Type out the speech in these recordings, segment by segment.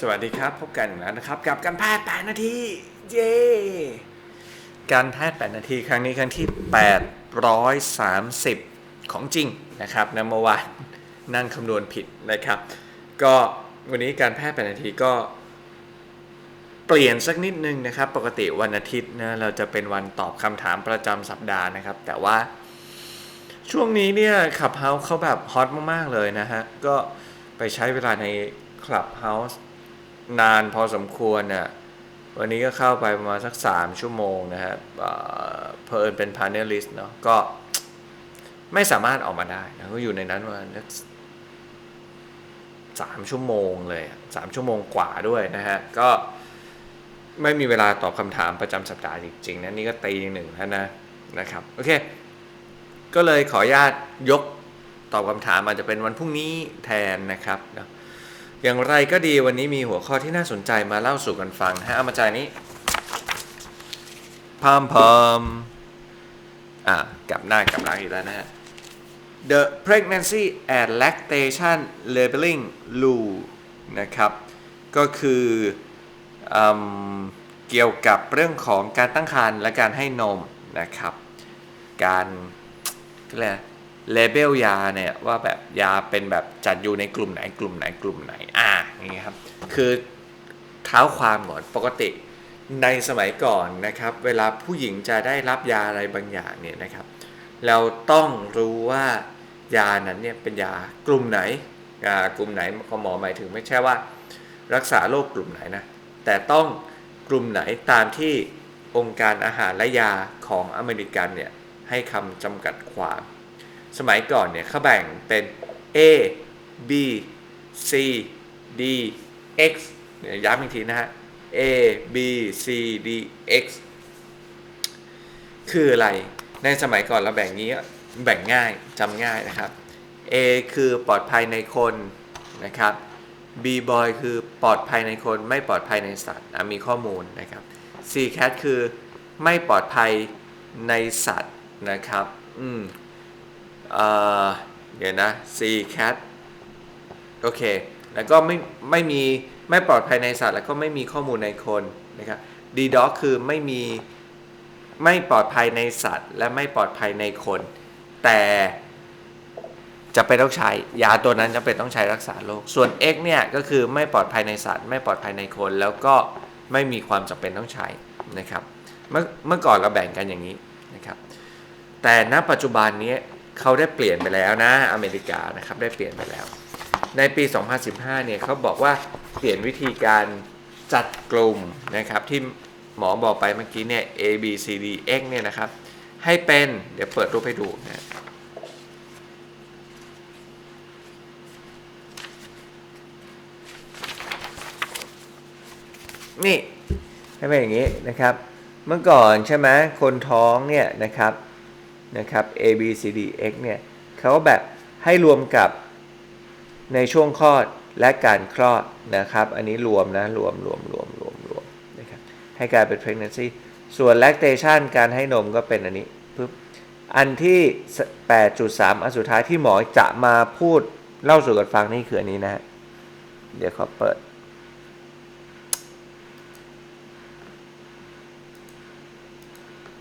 สวัสดีครับ พบกันอีกแล้วนะครับ กับการแพทย์8นาที เย้การแพทย์ 8 นาทีครั้งนี้ครั้งที่ 830 ของจริงนะครับนะเมื่อวานนั่งคำนวณผิดนะครับ ก็วันนี้การแพทย์ 8 นาทีก็ เปลี่ยนสักนิดนึงนะครับ ปกติวันอาทิตย์นะเราจะเป็นวันตอบคำถามประจำสัปดาห์นะครับ แต่ว่าช่วงนี้เนี่ยขับเฮาส์เขาแบบฮอตมาก ๆ เลยนะฮะ ก็ไปใช้เวลาในคลับเฮาส์ นานพอสมควรน่ะวันนี้ก็เข้าไปประมาณสัก 3 ชั่วโมงนะฮะเอ่อเพลินเป็นพาร์เนลิส์เนาะก็ไม่สามารถออกมาได้นะก็อยู่ในนั้นประมาณสักสามชั่วโมงเลยสามชั่วโมงกว่าด้วยนะฮะ ก็ไม่มีเวลาตอบคำถามประจำสัปดาห์จริงๆนะนี่ก็ตีหนึ่งแล้วนะนะครับ โอเค ก็เลยขออนุญาตยกตอบคำถามอาจจะเป็นวันพรุ่งนี้แทนนะครับนะ อย่างไรก็ดีวันนี้มีหัวข้อที่น่าสนใจมาเล่าสู่กันฟังฮะเอามาจ่ายนี้พามพามอะกลับหน้ากลับหลังอีกแล้วนะฮะ The Pregnancy and Lactation Labeling Rule นะครับ ก็คือเอเกี่ยวกับเรื่องของการตั้งครรภ์และการให้นมนะครับ การเรียก เลเบลยาเนี่ยว่าแบบยาเป็นแบบจัดอยู่ในกลุ่มไหนกลุ่มไหนกลุ่มไหนอ่าอย่างเงี้ยครับ คือเท้าความก่อนปกติในสมัยก่อนนะครับ เวลาผู้หญิงจะได้รับยาอะไรบางอย่างเนี่ยนะครับ เราต้องรู้ว่ายานั้นเนี่ยเป็นยากลุ่มไหนยากลุ่มไหนเขาหมอหมายถึงไม่ใช่ว่า รักษาโรคกลุ่มไหนนะแต่ต้องกลุ่มไหนตามที่องค์การอาหารและยาของอเมริกันเนี่ยให้คำจำกัดความ สมัยก่อนเนี่ยเขาแบ่งเป็น A B C D X เนี่ยย้ำอีกทีนะฮะ A B C D X คืออะไร ในสมัยก่อนเราแบ่งงี้แบ่งง่ายจำง่ายนะครับ A คือปลอดภัยในคนนะครับ B boy คือปลอดภัยในคนไม่ปลอดภัยในสัตว์มีข้อมูลนะครับ C cat คือไม่ปลอดภัยในสัตว์นะครับ อืม เอ่อเดี๋ยวนะ C cat โอเค แล้วก็ไม่ไม่มีไม่ปลอดภัยในสัตว์ แล้วก็ไม่มีข้อมูลในคนนะครับ D dog คือไม่มีไม่ปลอดภัยในสัตว์ และไม่ปลอดภัยในคน แต่จะเป็นต้องใช้ยาตัวนั้นจะเป็นต้องใช้รักษาโรคส่วน X เนี่ยก็คือไม่ปลอดภัยในสัตว์ ไม่ปลอดภัยในคน แล้วก็ไม่มีความจำเป็นต้องใช้นะครับ เมื่อเมื่อก่อนเราแบ่งกันอย่างนี้นะครับ แต่ณปัจจุบันนี้ เขาได้เปลี่ยนไปแล้วนะอเมริกานะครับได้เปลี่ยนไปแล้ว ในปี 2015 เนี่ยเขาบอกว่าเปลี่ยนวิธีการจัดกลุ่มนะครับที่หมอบอกไปเมื่อกี้เนี่ย A B C D X เนี่ยนะครับ ให้เป็นเดี๋ยวเปิดรูปให้ดูนะนี่ให้เป็นอย่างนี้นะครับ เมื่อก่อนใช่ไหมคนท้องเนี่ยนะครับ นะครับ A B C D X เนี่ยเขาแบบให้รวมกับในช่วงคลอดและการคลอดนะครับ อันนี้รวมนะ รวมรวมรวมรวมรวมนะครับให้กลายเป็น pregnancy ส่วน lactation การให้นมก็เป็นอันนี้ปึ๊บอันที่ 8.3 อันสุดท้ายที่หมอจะมาพูดเล่าสู่กันฟังนี่คืออันนี้นะฮะเดี๋ยวขอเปิด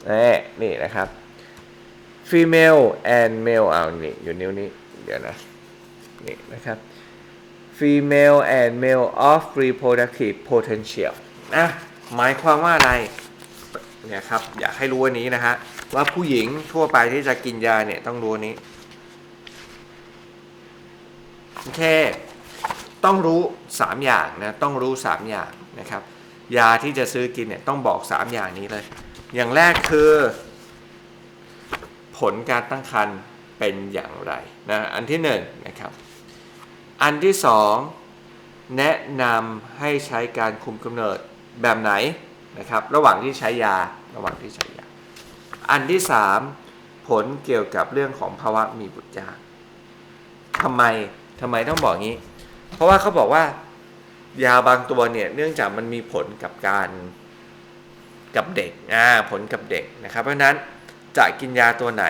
นี่นี่นะครับ female and male เอานี่อยู่นิ้วนี้ เดี๋ยวนะ นี่นะครับ female and male of reproductive potential นะหมายความว่าอะไรเนี่ยครับ อยากให้รู้วันนี้นะฮะ ว่าผู้หญิงทั่วไปที่จะกินยาเนี่ย ต้องรู้นนี้ โอเค ต้องรู้ 3 อย่างนะ ต้องรู้ 3 อย่างนะครับ ยาที่จะซื้อกินเนี่ย ต้องบอก 3 อย่างนี้เลย อย่างแรกคือ ผลการตั้งครรภ์เป็นอย่างไรนะอันที่1นนะครับอันที่ 2 แนะนำให้ใช้การคุมกำเนิดแบบไหนนะครับระหว่างที่ใช้ยาระหว่างที่ใช้ยา อันที่ 3 ผลเกี่ยวกับเรื่องของภาวะมีบุตรยากทำไมทำไมต้องบอกงี้ เพราะว่าเขาบอกว่ายาบางตัวเนี่ยเนื่องจากมันมีผลกับการกับเด็กอ่าผลกับเด็กนะครับ เพราะฉะนั้น จะกินยาตัวไหน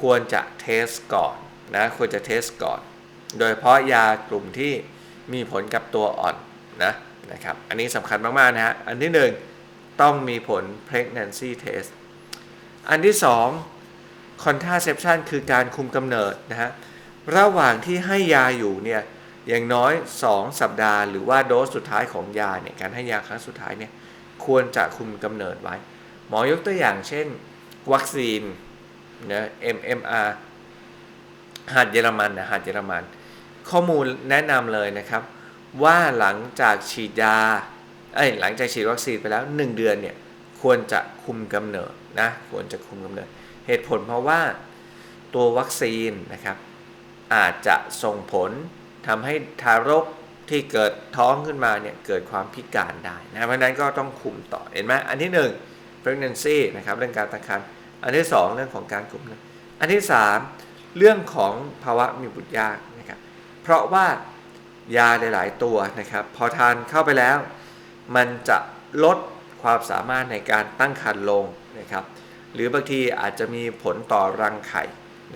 ควรจะเทสก่อนนะควรจะเทสก่อน โดยเฉพาะยากลุ่มที่มีผลกับตัวอ่อนนะนะครับอันนี้สำคัญมาก ๆ นะฮะ อันที่หนึ่งต้องมีผล pregnancy test อันที่สอง contraception คือการคุมกำเนิดนะฮะ ระหว่างที่ให้ยาอยู่เนี่ยอย่างน้อย 2 สัปดาห์หรือว่าโดสสุดท้ายของยาเนี่ยการให้ยาครั้งสุดท้ายเนี่ยควรจะคุมกำเนิดไว้ หมอยกตัวอย่างเช่น วัคซีนนะ MMR หัดเยอรมันนะหัดเยอรมัน ข้อมูลแนะนำเลยนะครับ ว่าหลังจากฉีดยาเอ้ยหลังจากฉีดวัคซีนไปแล้ว 1 เดือนเนี่ยควรจะคุมกำเนิดนะควรจะคุมกำเนิด เหตุผลเพราะว่าตัววัคซีนนะครับ อาจจะส่งผลทำให้ทารกที่เกิดท้องขึ้นมาเนี่ยเกิดความพิการได้นะเพราะนั้นก็ต้องคุมต่อเห็นไหมอันที่1 pregnancy นะครับเรื่องการตั้งครรภ์อันที่ 2 เรื่องของการคุมกำเนิดอันที่ 3 เรื่องของภาวะมีบุตรยากนะครับเพราะว่ายาหลาย ๆ ตัวนะครับพอทานเข้าไปแล้ว มันจะลดความสามารถในการตั้งครรภ์ลงนะครับหรือบางทีอาจจะมีผลต่อรังไข่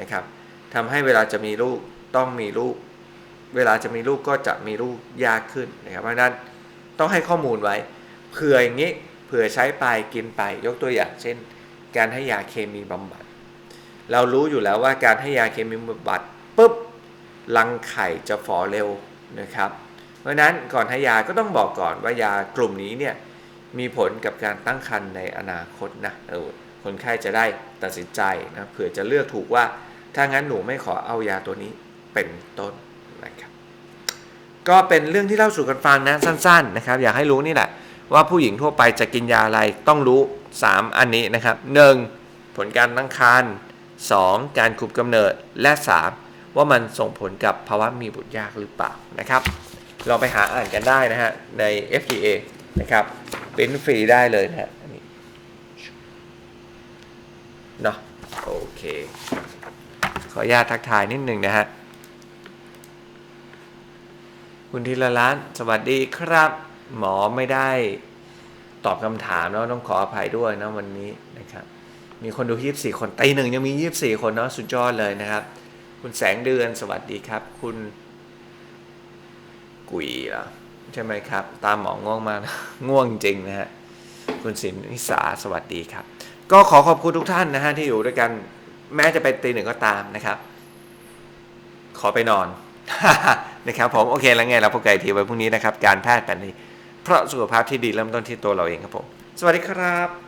นะครับทำให้เวลาจะมีลูกต้องมีลูก เวลาจะมีลูกก็จะมีลูกยากขึ้นนะครับเพราะนั้นต้องให้ข้อมูลไว้เผื่ออย่างนี้ เผื่อใช้ไปกินไปยกตัวอย่าง เช่น การให้ยาเคมีบำบัด เรารู้อยู่แล้วว่าการให้ยาเคมีบำบัดปุ๊บรังไข่จะฝ่อเร็วนะครับ เพราะฉะนั้นก่อนให้ยาก็ต้องบอกก่อนว่ายากลุ่มนี้เนี่ยมีผลกับการตั้งครรภ์ในอนาคตนะเออคนไข้จะได้ตัดสินใจนะเผื่อจะเลือกถูกว่าถ้างั้นหนูไม่ขอเอายาตัวนี้เป็นต้นนะครับ ก็เป็นเรื่องที่เล่าสู่กันฟังนะสั้น ๆ นะครับ อยากให้รู้นี่แหละ ว่าผู้หญิงทั่วไปจะกินยาอะไรต้องรู้ 3 อันนี้นะครับ 1. ผลการตั้งครรภ์ 2. การคุมกำเนิดและ 3. ว่ามันส่งผลกับภาวะมีบุตรยากหรือเปล่านะครับเราไปหาอ่านกันได้นะฮะใน FDA นะครับเป็นฟรีได้เลยนะฮะนี่เนาะโอเค ขออนุญาตทักทายนิดหนึ่งนะฮะคุณธีรรัตน์สวัสดีครับ หมอไม่ได้ตอบคำถามเนาะต้องขออภัยด้วยนะวันนี้นะครับ มีคนดู 24 คนตีหนึ่งยังมี 24 คนเนาะสุดยอดเลยนะครับ คุณแสงเดือนสวัสดีครับ คุณ กุยเหรอใช่ไหมครับ ตามหมอง่วงมากง่วงจริงนะฮะคุณสินนิสาสวัสดีครับ ก็ขอขอบคุณทุกท่านนะฮะที่อยู่ด้วยกันแม้จะเป็นตีหนึ่งก็ตามนะครับ ขอไปนอนนะครับผมโอเคแล้วไงเราพบกันอีกทีไว้พรุ่งนี้นะครับ การแพทย์แบบนี้ เพราะสุขภาพที่ดีเริ่มต้นที่ตัวเราเองครับผม สวัสดีครับ